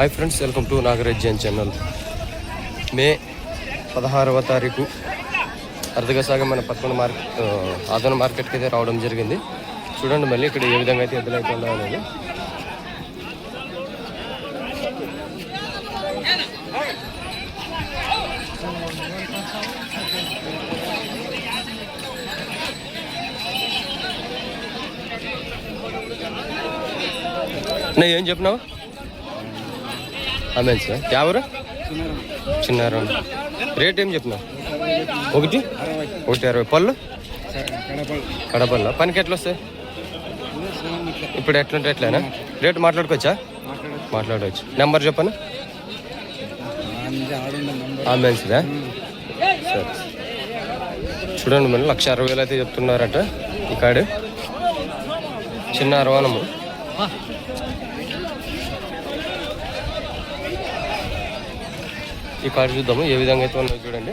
Hi friends welcome to Nagaraj Jain channel May పదహారవ తారీఖు అర్ధగా మన పదకొండు మార్కెట్ ఆదరణ మార్కెట్కి అయితే రావడం జరిగింది. చూడండి మళ్ళీ ఇక్కడ ఏ విధంగా అయితే ఎద్దులైతే ఉన్నాయో అనేది. ఏం చెప్పినావు? అమెన్ సార్ ఎవరు? చిన్నారం. రేట్ ఏం చెప్పినావు ఒకటి? ఒకటి అరవై. పళ్ళు? కడపల్ల పనికి ఎట్లా వస్తాయి ఇప్పుడు ఎట్లుంటే ఎట్లేనా? రేటు మాట్లాడుకోవచ్చా? మాట్లాడవచ్చు నెంబర్ చెప్పను? అంబులెన్స్దా సరే. చూడండి మరి లక్ష అరవై వేలు అయితే చెప్తున్నారట ఈ కాడు చిన్న అరవానము ఈ కార్డు చూద్దాము ఏ విధంగా అయితే ఉన్నాయో చూడండి.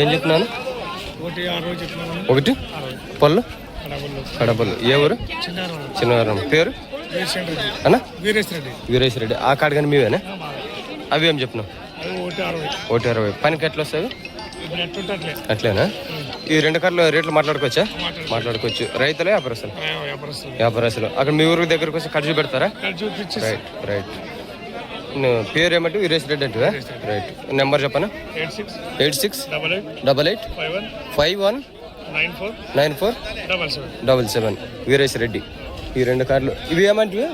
ఏం చెప్తున్నాను? ఒకటి పళ్ళు? కడపల్లో. ఏ ఊరు? చిన్నవరం పేరు? అన్నా? వీరేశ్ రెడ్డి వీరేష్ రెడ్డి ఆ కాడు కానీ మీవేనా? అవి ఏం చెప్పినావు ఒకటి అరవై. పనికి ఎట్లా అట్లే. అట్లేనా? ఈ రెండు కార్లు రేట్లు మాట్లాడుకోవచ్చా? మాట్లాడుకోవచ్చు. రైతులే వ్యాపారస్తులు? వ్యాపారస్తులు. అక్కడ మీ ఊరికి దగ్గరకు వచ్చి ఖర్చు పెడతారా? Right right. పేరు ఏమంటే వీరేష్ రెడ్డి అంటే రైట్. నెంబర్ చెప్పనా? Eight six. Double eight. Five one. Nine four. Double seven. Veeresh Reddy. ఈ రెండు కార్లు. ఇవి ఏమంటే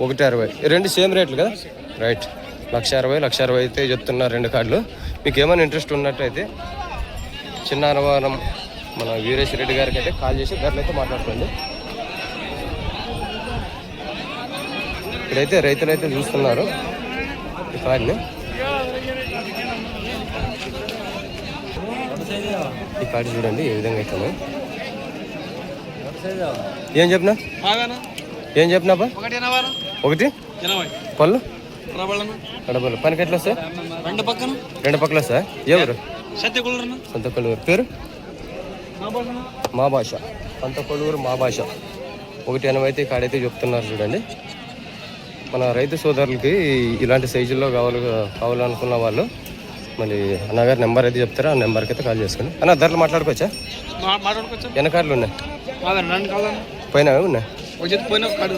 ఒకటి అరవై. రెండు సేమ్ రేట్లు కదా? రైట్. లక్ష అరవై లక్ష అరవై అయితే చెప్తున్నారు రెండు కార్డులు మీకు ఏమైనా ఇంట్రెస్ట్ ఉన్నట్టయితే చిన్న అరవారం మన వీరేష్ రెడ్డి గారికి అయితే కాల్ చేసి ధరలు అయితే మాట్లాడుకోండి. ఇక్కడైతే రైతులు అయితే చూస్తున్నారు ఈ కార్డుని ఈ కార్డు చూడండి ఏ విధంగా అయితే. ఏం చెప్పినా? ఏం చెప్పినాపా ఒకటి పళ్ళు? రబళ్ళను కడపలు పనికి ఎట్లా వస్తాయి? రెండు పక్కన? రెండు పక్కల వస్తాయి? ఎవరు? సత్య కుళ్ళను సొంత కొలువురు పేరు? మా భాష సొంత కొలువురు మా భాష. ఒకటి ఎనభై అయితే కాడైతే చెప్తున్నారు చూడండి. మన రైతు సోదరులకి ఇలాంటి సైజుల్లో కావాలి కావాలనుకున్న వాళ్ళు మళ్ళీ అన్నగారి నెంబర్ అయితే చెప్తారా. ఆ నెంబర్కి అయితే కాల్ చేసుకోండి. అన్న ధరలు మాట్లాడుకోవచ్చా? మాట్లాడుకోవచ్చు? వెనకార్లు ఉన్నాయి? పైన ఉన్నాయి? కాడు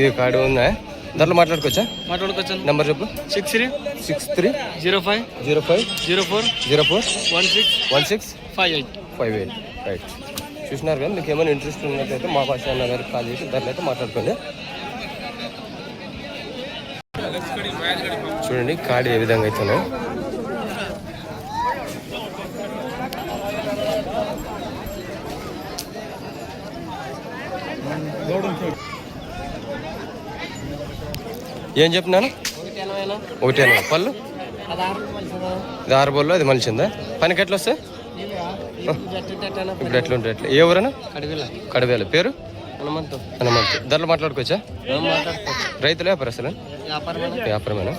ఇది కార్డు ఉన్నాయి ధరలు మాట్లాడుకోవచ్చా? మాట్లాడుకోవచ్చు. నెంబర్ చెప్పు. Six three. Six three. Zero five. Zero five. Zero four. Zero four. One six. One six. Five eight. Five eight. Right. చూసినారు కదా మీకు ఏమైనా ఇంట్రెస్ట్ ఉన్నట్టయితే మా భాష అన్న గారికి కాల్ చేసి దాన్ని అయితే మాట్లాడుకోండి. చూడండి కాడి ఏ విధంగా అయితే ఏం చెప్పినాను ఒకటి ఎనభై. పళ్ళు? ఇది ఆరు బోల్లో అది మలిచిందా? పనికి ఎట్లా వస్తాయి? ఇప్పుడు ఎట్లా ఉంటాయి ఎట్లా? ఏ ఊరన్నా? కడవేల. పేరు? హనుమంతు. హనుమంతు. ధరలు మాట్లాడుకోవచ్చా? రైతులు వ్యాపారస్తులు? వ్యాపారమేనా?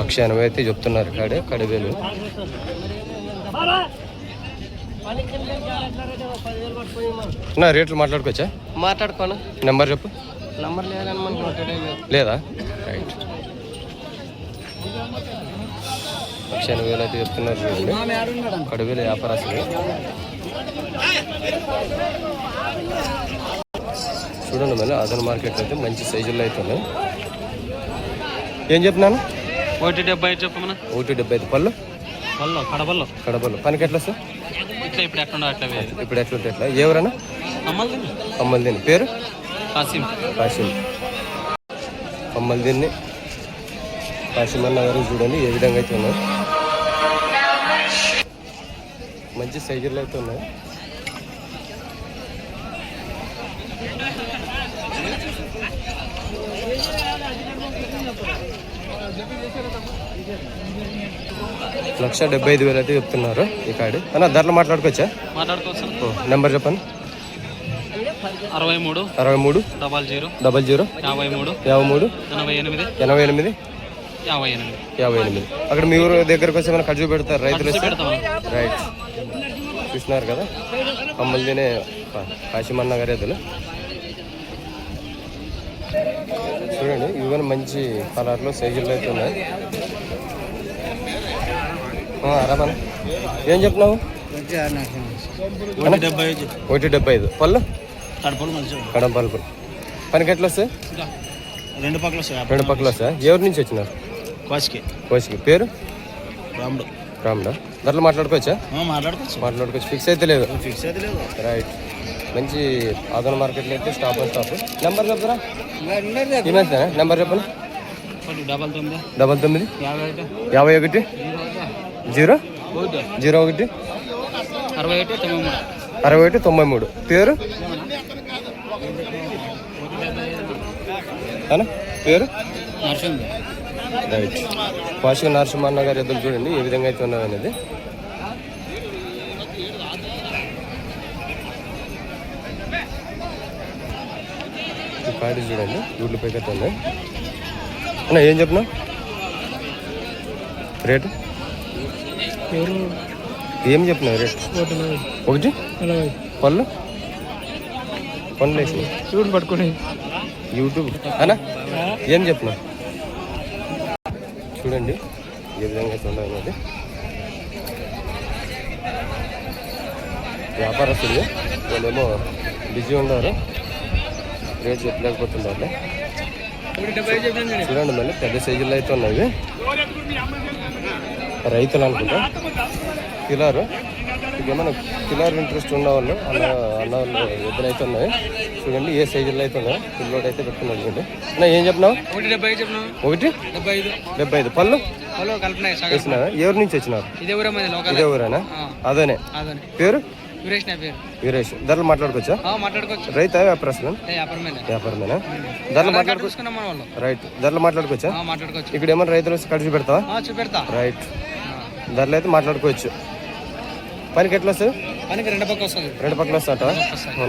లక్ష ఎనభై అయితే చెప్తున్నారు కాడే కడవేలు. నా రేట్లు మాట్లాడుకోవచ్చా? మాట్లాడుకోను. నెంబర్ చెప్పు. నంబర్ లేదని లేదు. రైట్. లక్ష ఎనభై వేలు అయితే చెప్తున్నారు చూడండి. కడువేలు వ్యాపారస్తులు. చూడండి మళ్ళీ అదన మార్కెట్ అయితే మంచి సైజుల్లో అయితే ఉన్నాయి. ఏం చెప్తున్నాను? ఒకటి డెబ్బై ఐదు చెప్పమన్నా ఒకటి డెబ్బై ఐదు పళ్ళు? పల్లో కడపల్లో కడపలు పనికి ఎట్లా సార్ ఇప్పుడు ఎట్లా అట్లా వేయాలి ఇప్పుడు ఎట్లుంటే ఎట్లా? ఎవరన్నా? అమ్మల్ది అమ్మల్దిని పేరు? కాసిం కాశీం అమ్మల్దిని కాశీం అన్న గారు చూడండి ఏ విధంగా అయితే ఉన్నాయి. మంచి సైజుల్లో అయితే ఉన్నాయి. లక్ష డెబ్బై ఐదు వేలు అయితే చెప్తున్నారు ఈ కాడి అన్న ధరలు మాట్లాడుకోవచ్చా? మాట్లాడుకోవచ్చు నెంబర్ చెప్పండి. అరవై మూడు అరవై మూడు డబల్ జీరో డబల్ జీరో యాభై మూడు యాభై మూడు ఎనభై ఎనిమిది ఎనభై ఎనిమిది యాభై ఎనిమిది. యాభై ఎనిమిది. అక్కడ మీ ఊరు దగ్గరకు వచ్చి ఏమైనా ఖర్చు పెడతారు రైతులు రైట్. చూసినారు కదా? కమ్మలు తినే కాశీమన్న గారి చూడండి ఇవి కూడా మంచి కలర్లో సైజుల్లో అయితే ఉన్నాయి. ఆ, రామన్న ఏం చెప్తున్నావు? ఒకటి డెబ్బై ఐదు. పళ్ళు? కడపలు. మంచిగా కడం పలుపు పనికి ఎట్లా వస్తాయి? రెండు పక్కల రెండు పక్కల వస్తాయి? ఎవరి నుంచి వచ్చినారు? కాసుకి కోసికి పేరు? రాముడు. రాముడా? ధరలు మాట్లాడుకోవచ్చా? మాట్లాడుకోవచ్చు. మాట్లాడుకోవచ్చు. ఫిక్స్ అయితే లేదు. ఫిక్స్ అయితే లేదు. రైట్ మంచి ఆదరణ మార్కెట్లో అయితే స్టాప్ అండ్ స్టాప్ నెంబర్ చెప్తారా? ఏమైనా నెంబర్ చెప్పండి. డబల్ తొమ్మిది. యాభై ఒకటి. జీరో. జీరో ఒకటి. అరవై ఒకటి తొంభై మూడు. పేరు? పేరు? నరసింహ. రైట్ వాషిక నరసింహన్న గారు ఎదురు చూడండి ఏ విధంగా అయితే ఉన్నది అనేది కాడి చూడండి. గుడ్లు పైకైతే ఉన్నాయి. అన్న ఏం చెప్పినా రేటు? ఏం చెప్పినావు రేట్? ఒకటి పళ్ళు? పళ్ళు వేసి చూడు పట్టుకుని. యూట్యూబ్. అనా ఏం చెప్పినా చూడండి. ఏ విధంగా అయితే ఉండదు వ్యాపారస్తులు వాళ్ళేమో బిజీ ఉన్నారు. రేట్ చెప్పలేకపోతున్నారు చూడండి మళ్ళీ పెద్ద సైజుల్లో అయితే ఉన్నాయి రైతులు అనుకుంటా. కిలారు. ఇంకేమైనా కిలార్ ఇంట్రెస్ట్ ఉన్న వాళ్ళు అన్న అన్న వాళ్ళు ఉన్నాయి. చూడండి ఏ సైజుల్లో అయితే ఉన్నాయో. పిల్లోడు అయితే పెట్టుకున్నాడు చూడండి. అన్న ఏం చెప్పినావు? ఒకటి డెబ్బై ఐదు ఒకటి? డెబ్బై ఐదు. డెబ్బై ఐదు. పళ్ళు? వేసినారా ఎవరి నుంచి వచ్చినారు? ఇదే ఊరేనా? అదని. పేరు? సురేష్ నా పేరు. వీరేష్. ధరలు మాట్లాడుకోవచ్చా? మాట్లాడుకోవచ్చు. రైతా వ్యాపారస్తులు వ్యాపారమైన? ధరలు మాట్లాడుకో చూసుకున్నాం మన వాళ్ళు. రైట్. ధరలు మాట్లాడుకోవచ్చా? మాట్లాడుకోవచ్చు. ఇక్కడ ఏమైనా రైతులు కలిసి పెడతావా చూపెడతా. రైట్. ధరలు అయితే మాట్లాడుకోవచ్చు. పనికి ఎట్లా వస్తుంది పనికి రెండు పక్క వస్తుంది రెండు పక్కల వస్తాట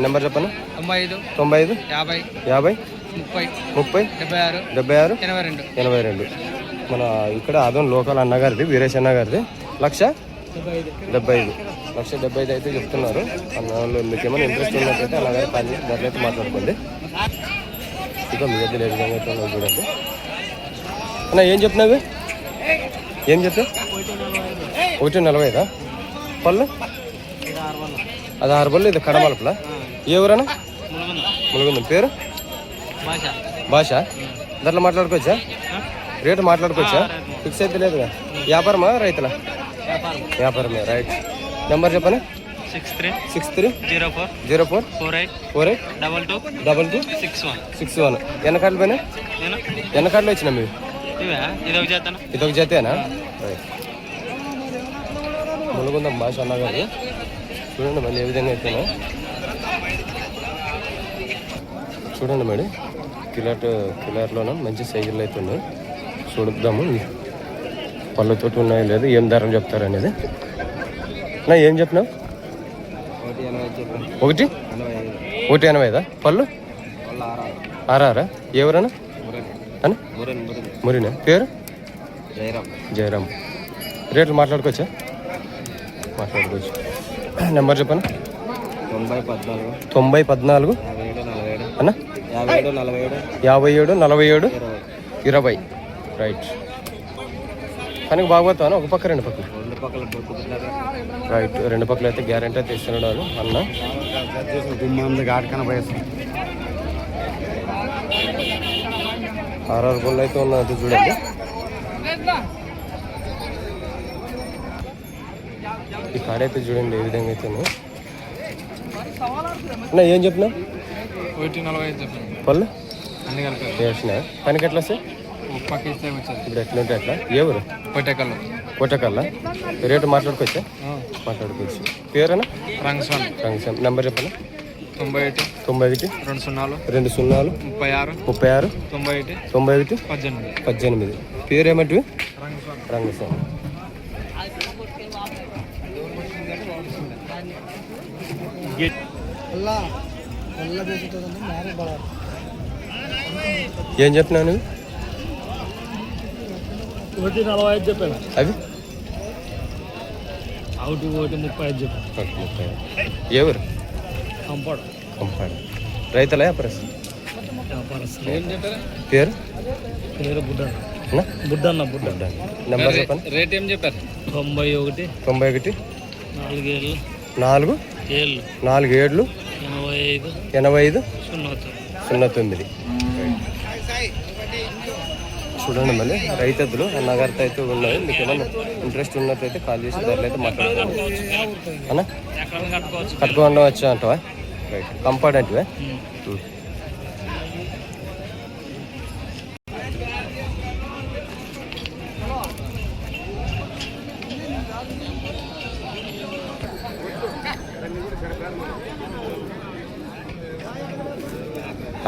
నెంబర్ చెప్పండి తొంభై ఐదు తొంభై ఐదు యాభై యాభై ముప్పై ముప్పై డెబ్బై ఆరు డెబ్బై ఆరు ఎనభై రెండు. ఎనభై రెండు. మన ఇక్కడ అదం లోకల్ అన్నగారిది వీరేష్ అన్నగారిది. లక్ష డెబ్బై ఐదు. లక్ష డెబ్బై ఐదు అయితే చెప్తున్నారు. మీకు ఏమైనా ఇంట్రెస్ట్ ఉన్నట్టయితే కాల్ చేసి ధరలు అయితే మాట్లాడుకోండి. ఇంకా మీ దగ్గర ఏ విధంగా అయితే చూడండి. అన్న ఏం చెప్తున్నావు? ఏం చెప్తావు ఒకటి నలభై ఐదా? పళ్ళు? అది ఆరు పళ్ళు ఇది కడమలపలా? ఏ ఊరన్నా? ములుగుంది. పేరు? భాష. ధరలు మాట్లాడుకోవచ్చా? రేటు మాట్లాడుకోవచ్చా? ఫిక్స్ అయితే లేదుగా. వ్యాపారమా రైతుల? వ్యాపారమే రైట్ నెంబర్ చెప్పండి six three six three zero four zero four? Four eight four eight? Double two double two? Six one six one. ఎన్నకాళ్ళు పైన నేను? ఎన్నకాళ్ళు వచ్చినా మీరు ఇవే? ఇది ఒక చేస్తాను ఇదొక జతేనా? రైట్ ములుగుందాం భాష అన్నగారు చూడండి మళ్ళీ ఏ విధంగా అయితేనా. చూడండి మేడం కిలర్ కిలర్లోనే మంచి సైజులు అయితే ఉన్నాయి పళ్ళతోటి ఉన్నాయో లేదు? ఏం ధరలు చెప్తారు అనేది? నా ఏం చెప్పినావు? ఒకటి ఒకటి? ఎనభై ఐదు. ఒకటి ఎనభై ఐదా? పళ్ళు? ఆరారా. ఎవరన్నా? మురినా పేరు? జయరామ్. రేట్లు మాట్లాడుకోవచ్చా? మాట్లాడుకోవచ్చు. నెంబర్ చెప్పను? తొంభై పద్నాలుగు. అన్న? యాభై ఏడు నలభై ఏడు. ఇరవై. రైట్. కానీ బాగోతాను ఒక పక్క రెండు పక్కలు. రెండు పక్కల దొరుకుతున్నారు రైట్ రెండు పక్కలు అయితే గ్యారెంటీ అయితే ఇస్తున్నాడు అన్న. ఆర్ఆర్ బుల్ అయితే ఉన్నది చూడండి. ఈ కాడ అయితే చూడండి ఏ విధంగా అయితే. అన్న ఏం చెప్పినా పళ్ళు? పనికి ఎట్లా వస్తాయి? ఇప్పుడు ఎట్లుంటే అట్లా? ఏ ఊరు పొట్టెకల్లు కోటకల్లా రేటు మాట్లాడుకోవచ్చా? మాట్లాడుకోవచ్చు. పేరేనా? రంగ్ స్వామి రంగస్వామి. నెంబర్ చెప్పండి. తొంభై ఒకటి తొంభై ఒకటి రెండు సున్నాలు. రెండు సున్నాలు. ముప్పై ఆరు ముప్పై ఆరు తొంభై ఒకటి తొంభై ఒకటి పద్దెనిమిది పద్దెనిమిది పేరేమంటివి రంగ్ స్వామి రంగస్వామి ఏం చెప్తున్నావు నువ్వు? ఒకటి నలభై ఐదు చెప్పాను. అవి అవుట్ ఒకటి ముప్పై ఐదు చెప్పాను. ఓకే, ముప్పై ఎవరు? కంపౌండ్. కంపాడు. రైతులా వ్యాపారస్ వ్యాపారస్తులు. పేరు? పేరు బుడ్డన్న అన్నా? బుడ్డన్న బుడ్డ నెంబర్ చెప్పండి. రేట్ ఏం చెప్పారు? తొంభై ఒకటి. తొంభై ఒకటి. నాలుగేళ్ళు నాలుగు. ఏళ్ళు. నాలుగు ఏళ్ళు. ఎనభై ఐదు. ఎనభై ఐదు. సున్నా తొమ్మిది. సున్నా తొమ్మిది. చూడండి మళ్ళీ. రైతద్దులు అన్నగారితో అయితే ఉన్నాయి. మీకు ఏమైనా ఇంట్రెస్ట్ ఉన్నట్టయితే కాల్ చేసి ధరలు అయితే మాట్లాడుకోవచ్చు అన్నా? ఎక్కడ వచ్చా అంటవా? రైట్ కంఫర్ట్ అంటే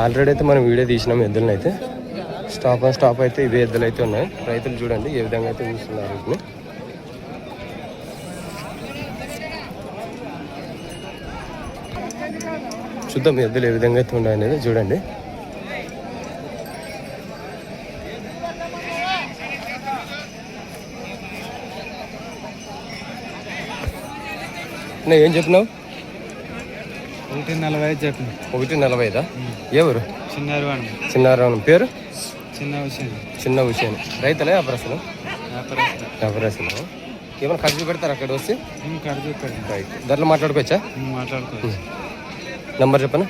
ఆల్రెడీ అయితే మనం వీడియో తీసినాం ఎద్దులను అయితే. స్టాప్ అండ్ స్టాప్ అయితే ఇవే ఎద్దులు అయితే ఉన్నాయి. రైతులు చూడండి ఏ విధంగా అయితే చూస్తున్నారు వీటిని. చూద్దాం ఎద్దులు ఏ విధంగా అయితే ఉన్నాయి అనేది చూడండి. ఏం చెప్పినావు? ఒకటి నలభై ఐదు చెప్పింది ఒకటి నలభై ఐదా ఎవరు? చిన్నారు వాడు చిన్నారావణం పేరు? చిన్న విషయం. చిన్న విషయం. రైతులే వ్యాపారస్తులు? వ్యాపారస్తు వ్యాపారస్తులు. ఏమైనా ఖర్చు పెడతారు అక్కడ వస్తే ఖర్చు ఇక్కడ రైట్. ధరలు మాట్లాడుకోవచ్చా? మాట్లాడుకోవచ్చు. నంబర్ చెప్పనా?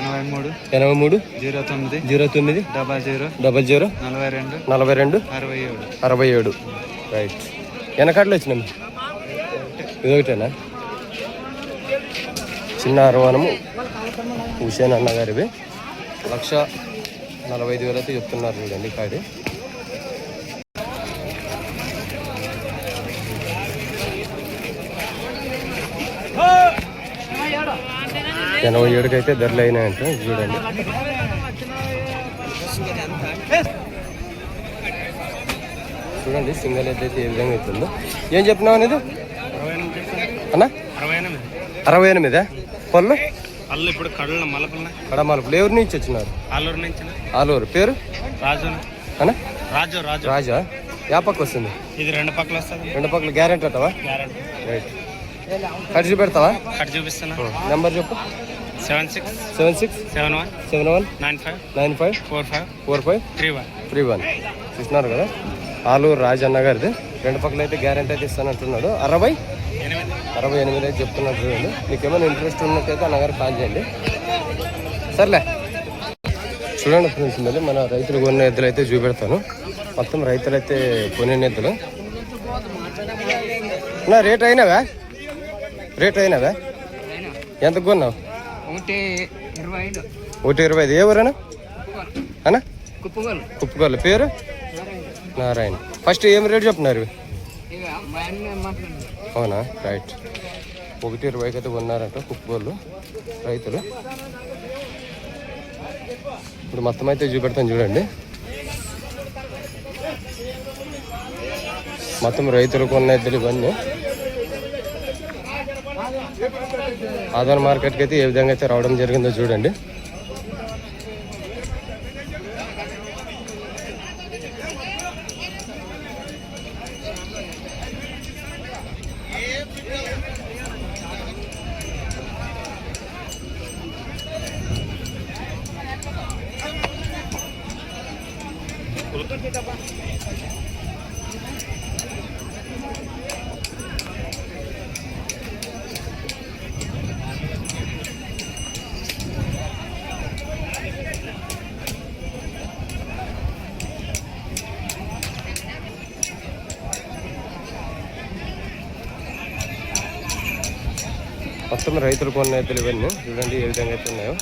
ఎనభై మూడు. ఎనభై మూడు. జీరో తొమ్మిది. జీరో తొమ్మిది. Double zero. Double zero. నలభై రెండు. నలభై రెండు. అరవై ఏడు. అరవై ఏడు. రైట్. వెనకాట్లు వచ్చినాం ఇదొకటేనా చిన్న అరవానము హుసేన్ అన్నగారివి. లక్ష నలభై ఐదు వేలు అయితే చెప్తున్నారు చూడండి కాడి ఎనభై ఏడుకి అయితే ధరలు అయినాయంట చూడండి. చూడండి సింగల్ అయితే ఏ విధంగా అవుతుందో. ఏం చెప్పినావు అనేది? అన్న? అరవై ఎనిమిది. అరవై ఎనిమిదా? పళ్ళు? అల్లు ఇప్పుడు కళ్ళు మలపల కడమాలపులు ఎవరి నుంచి వచ్చినారు? ఆలూరు నుంచి ఆలూరు. పేరు? రాజు. అన్న రాజు రాజు. రాజా? యా పక్క వస్తుంది. ఇది రెండు పక్కల వస్తుంది. రెండు పక్కల గ్యారెంటీ అంటావా? గ్యారెంటీ. రైట్ ఖర్చు పెడతావా కట్ చూపిస్తున్నా. నెంబర్ చెప్పు. Seven six seven six seven one seven one nine five nine five four five four five three one. Three one. చూస్తున్నారు కదా? ఆలూరు రాజన్న గారిది రెండు పక్కల అయితే గ్యారెంటీ అయితే ఇస్తానంటున్నాడు. అరవై అరవై ఎనిమిది అయితే చెప్తున్నారు చూడండి. మీకు ఏమైనా ఇంట్రెస్ట్ ఉన్నట్టయితే అన్నగారు కాల్ చేయండి. సర్లే. చూడండి ఫ్రెండ్స్ మళ్ళీ మన రైతులు కొన్న ఎద్దులు అయితే చూపెడతాను. మొత్తం రైతులు అయితే కొనిన ఎద్దులు. నా రేట్ అయినావా? రేట్ అయినావా? ఎంత కొన్నావు? ఒకటి ఇరవై ఐదు. ఏ ఊరనా కుప్పగోలు. కుప్పగోళ్ళ పేరు? నారాయణ. ఫస్ట్ ఏం రేట్ చెప్తున్నారు అవునా? రైట్ ఒకటి ఇరవైకి అయితే కొన్నారంట కుక్కగోళ్ళు రైతులు. ఇప్పుడు మొత్తం అయితే చూపెడతాను చూడండి. మొత్తం రైతులు కొన్న ఇద్దరు ఇవన్నీ. ఆధార్ మార్కెట్కి అయితే ఏ విధంగా అయితే రావడం జరిగిందో చూడండి. మొత్తం రైతులు కొన్న అయితే ఇవన్నీ చూడండి ఏ విధంగా అయితే ఉన్నాయో.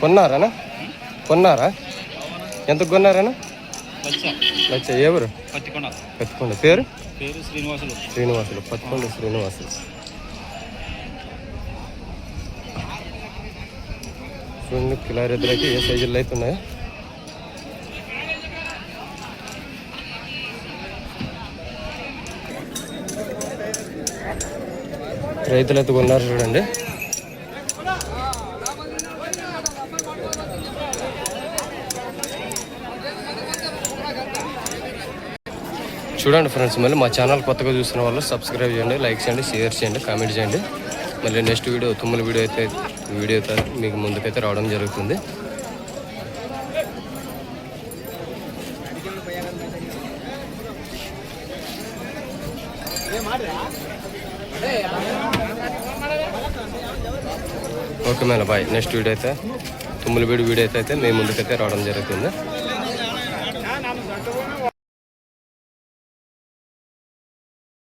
కొన్నారానా? కొన్నారా? ఎంత కొన్నారానా? లక్ష ఎవరు? పత్తికొండ. పేరు? పేరు శ్రీనివాసులు. శ్రీనివాసులు పత్తికొండ శ్రీనివాసులు. చూడండి కిలారి ఎద్దులకి ఏ సైజుల్లో అయితే ఉన్నాయో. రైతులు అయితే కొన్నారు చూడండి. చూడండి ఫ్రెండ్స్ మళ్ళీ మా ఛానల్ కొత్తగా చూసిన వాళ్ళు సబ్స్క్రైబ్ చేయండి లైక్ చేయండి షేర్ చేయండి కామెంట్ చేయండి. మళ్ళీ నెక్స్ట్ వీడియో తుమ్మల వీడియో అయితే వీడియో అయితే మీకు ముందుకైతే రావడం జరుగుతుంది. ఓకే బాయ్ నెక్స్ట్ వీడియో అయితే తుమ్మల వీడియో అయితే అయితే ముందుకైతే రావడం జరుగుతుంది.